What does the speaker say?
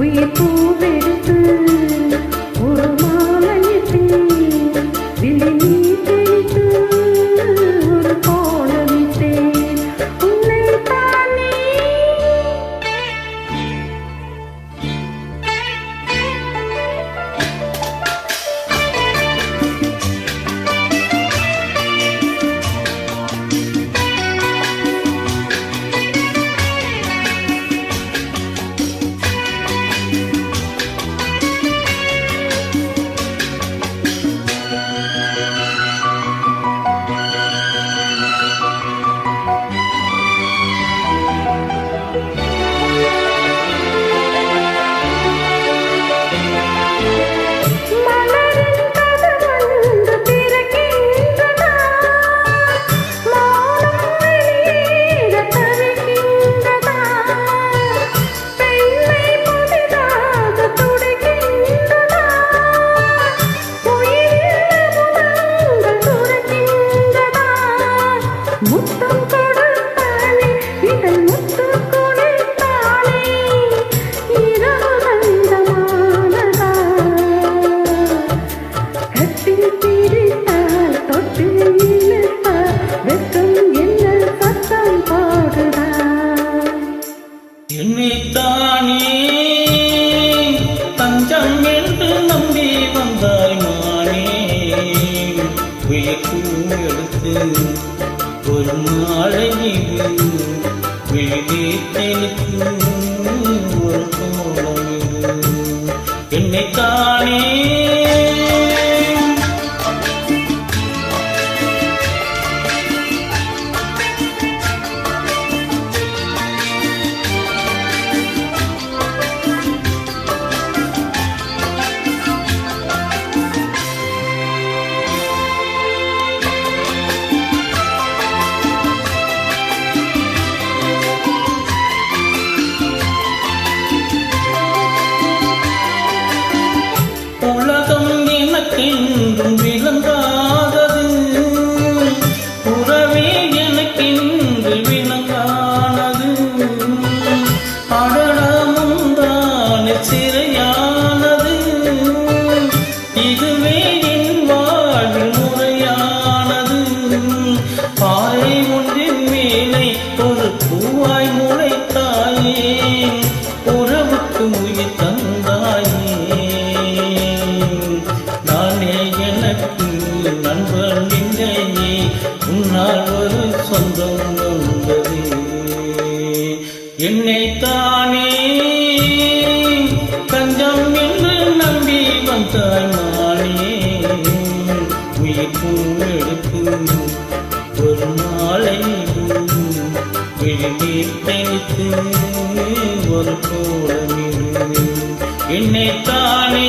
We pull. என்னைத்தானே? தஞ்சம் என்று நம்பி வந்தாய் மானே உயிர்க்கும் எடுத்து ஒரு நாளை இது. விழித்தெனுக்கு பாறை ஒன்றின் மேலே ஒரு பூவாய் முளைத்தாயே உறவுக்கு உயிர் தந்தாயே. நானே எனக்கு நண்பர் இல்லையே உன்னால் ஒரு சொந்தம் வந்தது தானே தஞ்சம் என்று நம்பி வந்தாய் நானே உயிர்க்கும் எடுத்து விழுநீர் தெளித்து ஒரு கோலமிடு என்னைத்தானே